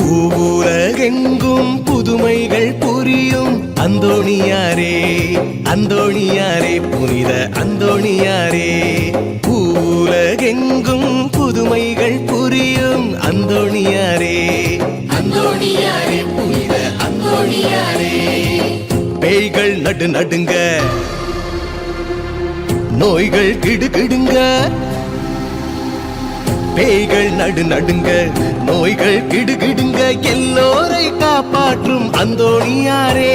பூவுலகெங்கும் புதுமைகள் புரியும். அந்தோணியாரே அந்தோணியாரே புனித அந்தோணியாரே. பூவுலகெங்கும் புதுமைகள் புரியும். அந்தோணியாரே அந்தோணியாரே புனித அந்தோணியாரே. பேய்கள் நடு நடுங்க நோய்கள் கிடுகிடுங்க. பேய்கள் நடு நடுங்க நோய்கள் கிடுகிடுங்க எல்லோரை காப்பாற்றும் அந்தோணியாரே.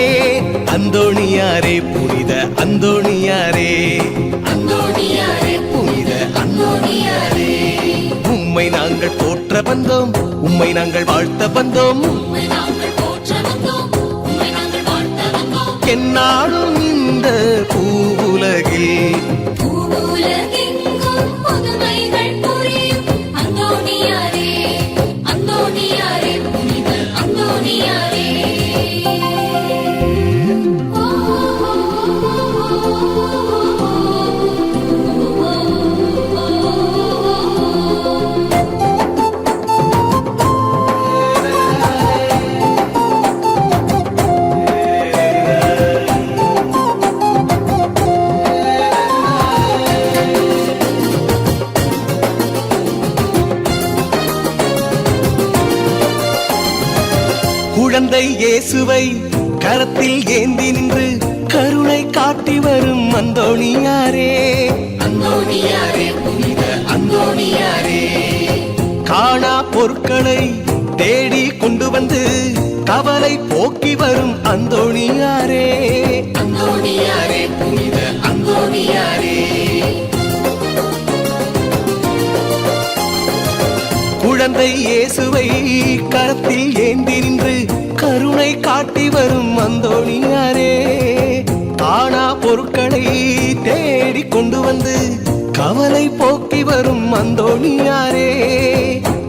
அந்தோணியாரே புனித அந்தோணியாரே. அந்தோணியாரே புனித அந்தோணியாரே. உம்மை நாங்கள் போற்ற வந்தோம் உம்மை நாங்கள் வாழ்த்த வந்தோம். என்னாலும் இந்த பூவுலகில் பூவுலகெங்கும் குழந்தை இயேசுவை கரத்தில் ஏந்தி நின்று கருணை காட்டி வரும் அந்தோணியாரே. காணா பொருட்களை தேடி கொண்டு வந்து கவலை போக்கி வரும் அந்தோணியாரே. அந்தோணியாரே புனித அந்தோணியாரே. குழந்தை இயேசுவை கரத்தில் ஏந்தி நின்று கருணை காட்டி வரும் அந்தோணியாரே. ஆனா பொருட்களை தேடி கொண்டு வந்து கவலை போக்கி வரும் அந்தோணியாரே.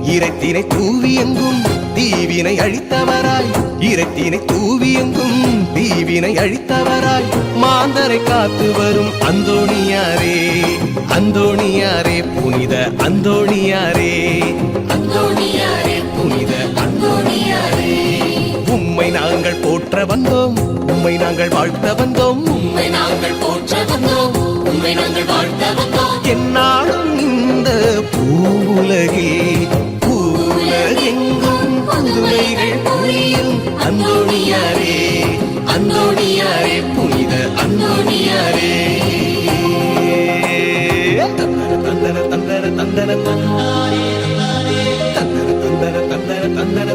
இறைத்தினை தூவி எங்கும் தீவினை அழித்தவராய். இறைத்தினை தூவி எங்கும் தீவினை அழித்தவராய். மாந்தரை காத்து வரும் அந்தோணியாரே. அந்தோணியாரே புனித அந்தோணியாரே. அந்தோணியாரே. உம்மை நாங்கள் போற்ற வந்தோம். உம்மை நாங்கள் வாழ்த்த வந்தோம். உம்மை நாங்கள் போற்ற வந்தோம். உம்மை நாங்கள் வாழ்த்த வந்தோம். என்னாலும் இந்த பூவுலகில் பூவுலகெங்கும் புதுமைகள் புரியும் அந்தோணியாரே அந்தோணியாரே புனித அந்தோணியாரே. தந்தர தந்தாரே தந்தர தந்தர தந்தர தந்தர தந்தாரே தந்தர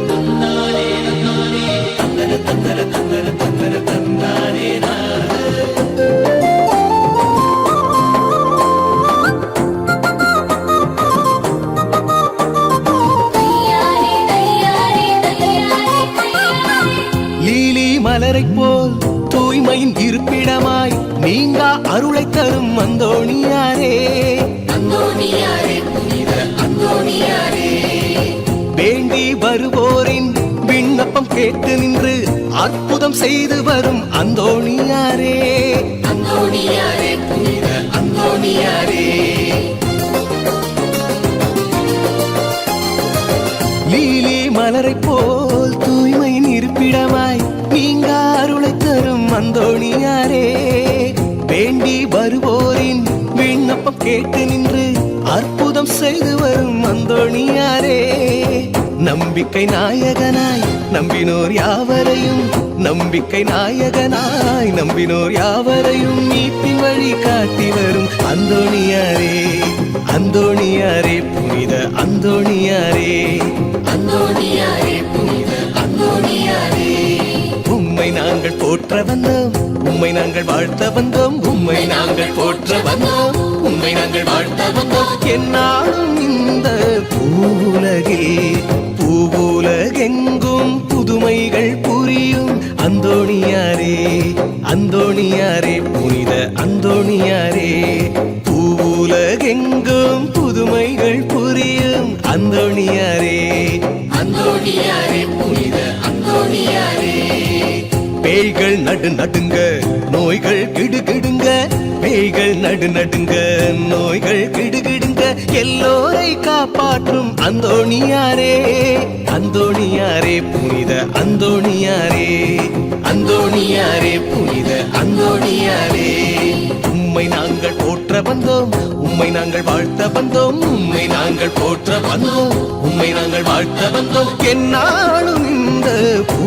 போல் தூய்மையின் இருப்பிடமாய் நீங்கா அருளை தரும் அந்தோணியாரே. வேண்டி வருவோரின் விண்ணப்பம் கேட்டு நின்று அற்புதம் செய்து வரும் அந்தோணியாரே. அந்தோணியாரே புனித அந்தோணியாரே. லீலி மலரைப் போல் தூய்மையின் இருப்பிடமாய் அந்தோணியாரே வேண்டி வருவோரின் விண்ணப்பம் கேட்டு நின்று அற்புதம் செய்து வரும் அந்தோணியாரே நம்பிக்கை நாயகனாய் நம்பினோர் யாவரையும் நம்பிக்கை நாயகனாய் நம்பினோர் யாவரையும் மீட்பின் வழி காட்டி வரும் அந்தோணியாரே அந்தோணியாரே புனித அந்தோணியாரே. அந்தோணியாரே புனித அந்தோணியாரே. போற்ற வந்தோம். உம்மை நாங்கள் வாழ்த்த வந்தோம். உம்மை நாங்கள் போற்ற வந்தோம். உம்மை நாங்கள் வாழ்த்த வந்தோம். என்னாலும் இந்த பூவுலகில் பூவுலகெங்கும் புதுமைகள் புரியும். அந்தோணியாரே அந்தோணியாரே புனித அந்தோணியாரே. பூவுலகெங்கும் புதுமைகள் புரியும். அந்தோணியாரே அந்தோணியாரே புனித அந்தோணியாரே. பேய்கள் நடு நடுங்க நோய்கள் கிடுகிடுங்க பேய்கள் நடு நடுங்க நோய்கள் கிடுகிடுங்க எல்லோரை காப்பாற்றும் அந்தோணியாரே அந்தோணியாரே புனித அந்தோணியாரே அந்தோணியாரே புனித அந்தோணியாரே. உம்மை நாங்கள் போற்ற வந்தோம் உம்மை நாங்கள் வாழ்த்த வந்தோம் உம்மை நாங்கள் போற்ற வந்தோம் உம்மை நாங்கள் வாழ்த்த வந்தோம். என்னாலும் இந்த பூ